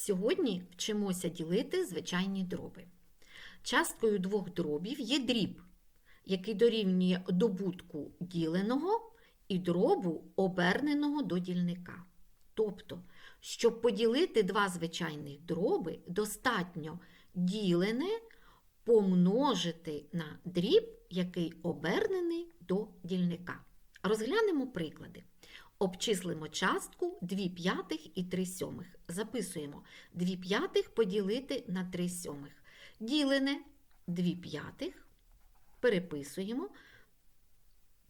Сьогодні вчимося ділити звичайні дроби. Часткою двох дробів є дріб, який дорівнює добутку діленого і дробу оберненого до дільника. Тобто, щоб поділити два звичайних дроби, достатньо ділене помножити на дріб, який обернений до дільника. Розглянемо приклади. Обчислимо частку 2 п'ятих і 3 сьомих. Записуємо 2 п'ятих поділити на 3 сьомих. Ділене 2 п'ятих. Переписуємо.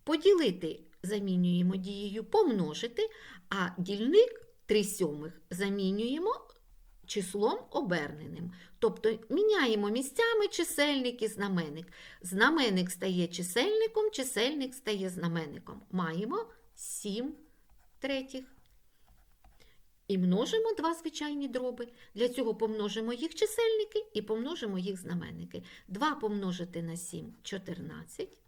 Поділити замінюємо дією помножити, а дільник 3 сьомих замінюємо числом оберненим. Тобто міняємо місцями чисельник і знаменник. Знаменник стає чисельником, чисельник стає знаменником. Маємо 7 третіх. І множимо два звичайні дроби. Для цього помножимо їх чисельники і помножимо їх знаменники. 2 помножити на 7 14.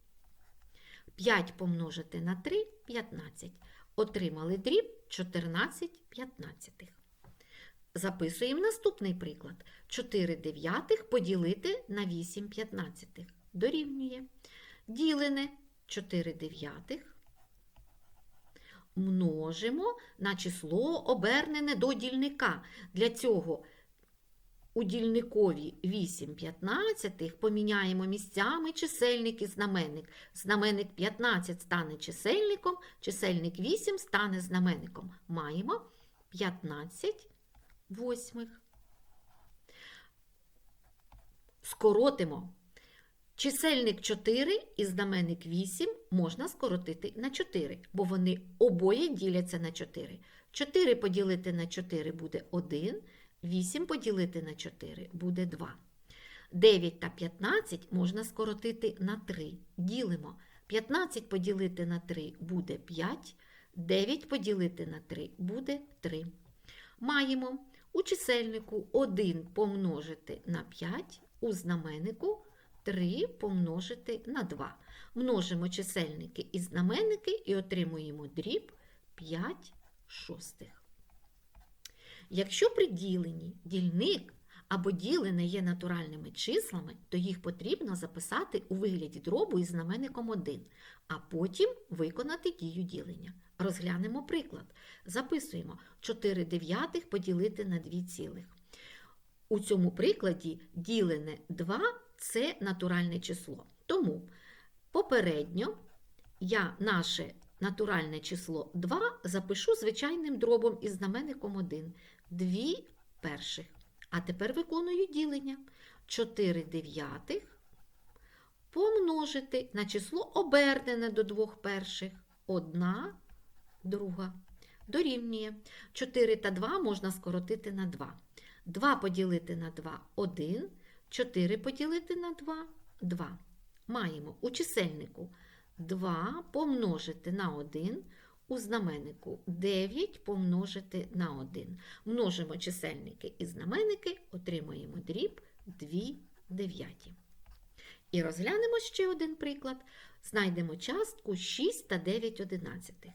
5 помножити на 3 15. Отримали дріб 14 п'ятнадцятих. Записуємо наступний приклад. 4 дев'ятих поділити на 8 п'ятнадцятих. Дорівнює. Ділене 4 дев'ятих множимо на число обернене до дільника. Для цього у дільникові 8 п'ятнадцятих поміняємо місцями чисельник і знаменник. Знаменник 15 стане чисельником, чисельник 8 стане знаменником. Маємо 15 восьмих. Скоротимо. Чисельник 4 і знаменник 8 можна скоротити на 4, бо вони обоє діляться на 4. 4 поділити на 4 буде 1, 8 поділити на 4 буде 2. 9 та 15 можна скоротити на 3. Ділимо. 15 поділити на 3 буде 5, 9 поділити на 3 буде 3. Маємо у чисельнику 1 помножити на 5, у знаменнику 3 помножити на 2. Множимо чисельники і знаменники і отримуємо дріб 5 шостих. Якщо при діленні дільник або ділене є натуральними числами, то їх потрібно записати у вигляді дробу із знаменником 1, а потім виконати дію ділення. Розглянемо приклад. Записуємо 4 дев'ятих поділити на 2 цілих. У цьому прикладі ділене 2 це натуральне число. Тому попередньо я наше натуральне число 2 запишу звичайним дробом із знаменником 1. 2 перших. А тепер виконую ділення. 4 дев'ятих помножити на число обернене до двох перших. 1 друга. Дорівнює. 4 та 2 можна скоротити на 2. 2 поділити на 2 – 1. 4 поділити на 2 2. Маємо у чисельнику 2 помножити на 1, у знаменнику 9 помножити на 1. Множимо чисельники і знаменники, отримуємо дріб 2 дев'яті. І розглянемо ще один приклад. Знайдемо частку 6 та 9 одинадцятих.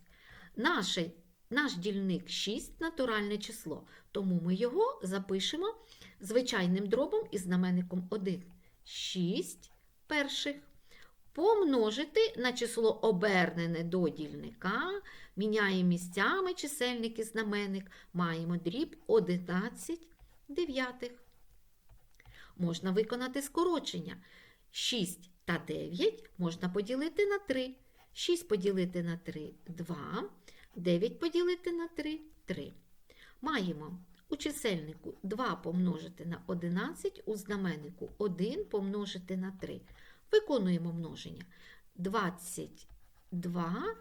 Наш дільник 6 натуральне число, тому ми його запишемо звичайним дробом із знаменником 1. 6 перших. Помножити на число обернене до дільника, міняємо місцями чисельник і знаменник, маємо дріб 11 дев'ятих. Можна виконати скорочення. 6 та 9 можна поділити на 3. 6 поділити на 3 2. 9 поділити на 3 3. Маємо у чисельнику 2 помножити на 11, у знаменнику 1 помножити на 3. Виконуємо множення. 22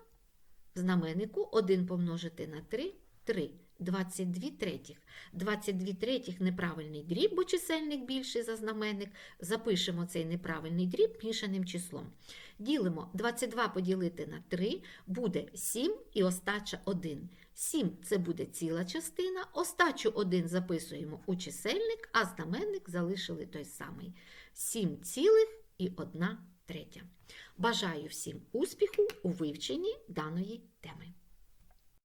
в знаменнику 1 помножити на 3 3. 22 третіх. 22 третіх неправильний дріб, бо чисельник більший за знаменник. Запишемо цей неправильний дріб мішаним числом. Ділимо 22 поділити на 3 буде 7 і остача 1. 7 це буде ціла частина, остачу 1 записуємо у чисельник, а знаменник залишили той самий. 7 цілих і 1 третя. Бажаю всім успіху у вивченні даної теми.